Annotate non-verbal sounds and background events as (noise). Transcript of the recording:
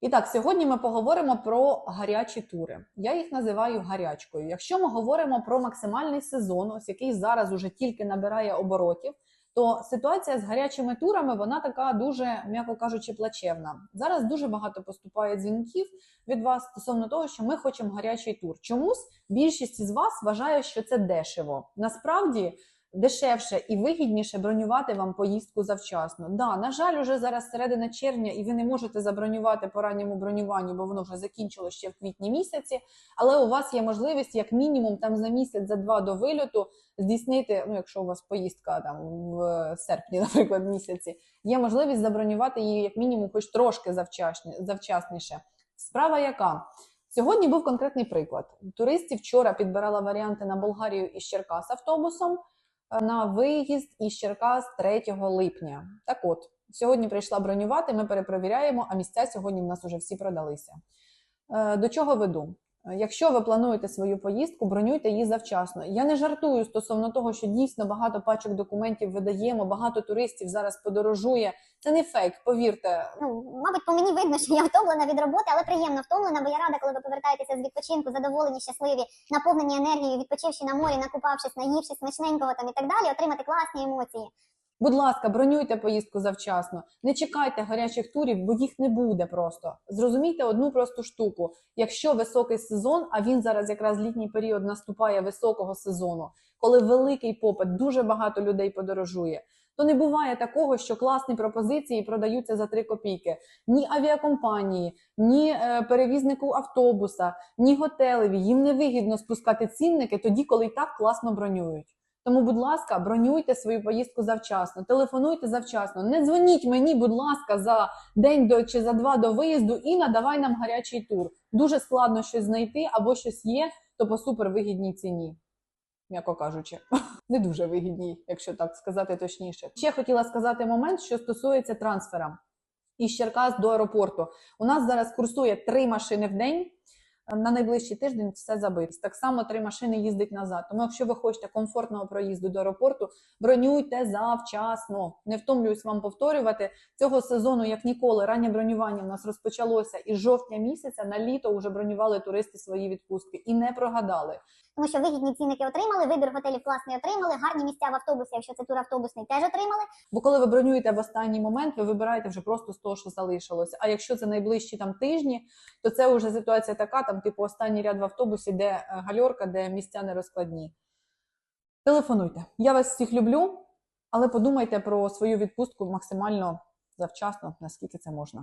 І так, сьогодні ми поговоримо про гарячі тури. Я їх називаю гарячкою. Якщо ми говоримо про максимальний сезон, ось який зараз уже тільки набирає оборотів, то ситуація з гарячими турами вона така дуже, м'яко кажучи, плачевна. Зараз дуже багато поступає дзвінків від вас стосовно того, що ми хочемо гарячий тур. Чомусь більшість із вас вважає, що це дешево. Насправді дешевше і вигідніше бронювати вам поїздку завчасно. Да, на жаль, уже зараз середина червня, і ви не можете забронювати по ранньому бронюванню, бо воно вже закінчило ще в квітні місяці. Але у вас є можливість, як мінімум, там за місяць, за два до вильоту здійснити. Ну, якщо у вас поїздка там в серпні, (laughs) наприклад, місяці, є можливість забронювати її як мінімум, хоч трошки завчасні- завчасніше. Справа яка? Сьогодні був конкретний приклад. Туристів вчора підбирала варіанти на Болгарію із Черкас автобусом на виїзд із Черкас 3 липня. Так от, сьогодні прийшла бронювати, ми перепровіряємо, а місця сьогодні в нас уже всі продалися. Е, До чого веду? Е, Якщо ви плануєте свою поїздку, бронюйте її завчасно. Я не жартую стосовно того, що дійсно багато пачок документів видаємо, багато туристів зараз подорожує. Це не фейк, повірте. ну, мабуть, по мені видно, що я втомлена від роботи, але приємно втомлена, бо я рада, коли ви повертаєтеся з відпочинку, задоволені, щасливі, наповнені енергією, відпочивши на морі, накупавшись, наївшись смачненького там і так далі, отримати класні емоції. Будь ласка, бронюйте поїздку завчасно. Не чекайте гарячих турів, бо їх не буде просто. Зрозумійте одну просту штуку: якщо високий сезон, а він зараз якраз літній період наступає високого сезону, коли великий попит, дуже багато людей подорожує. То не буває такого, що класні пропозиції продаються за 3 копійки. Ні авіакомпанії, ні е, перевізнику автобуса, ні готелеві. Їм не вигідно спускати цінники тоді, коли і так класно бронюють. Тому, будь ласка, бронюйте свою поїздку завчасно, телефонуйте завчасно. Не дзвоніть мені, будь ласка, за день до чи за два до виїзду і надавай нам гарячий тур. Дуже складно щось знайти або щось є, то по супервигідній ціні. М'яко кажучи, (laughs) не дуже вигідній, якщо так сказати точніше. Ще хотіла сказати момент, що стосується трансфера із Черкас до аеропорту. У нас зараз курсує три машини в день. На найближчий тиждень все забито. Так само три машини їздить назад. Тому, якщо ви хочете комфортного проїзду до аеропорту, бронюйте завчасно. Не втомлююсь вам повторювати. Цього сезону, як ніколи, раннє бронювання в нас розпочалося із жовтня місяця. На літо вже бронювали туристи свої відпустки і не прогадали. Тому що вигідні цінники отримали, вибір готелів класний отримали, гарні місця в автобусі, якщо це тур автобусний, теж отримали. Бо коли ви бронюєте в останній момент, ви вибираєте вже просто з того, що залишилося. А якщо це найближчі там тижні, то це вже ситуація така, там, типу, останній ряд в автобусі, де е, гальорка, де місця не розкладні. Телефонуйте. Я вас всіх люблю, але подумайте про свою відпустку максимально завчасно, наскільки це можна.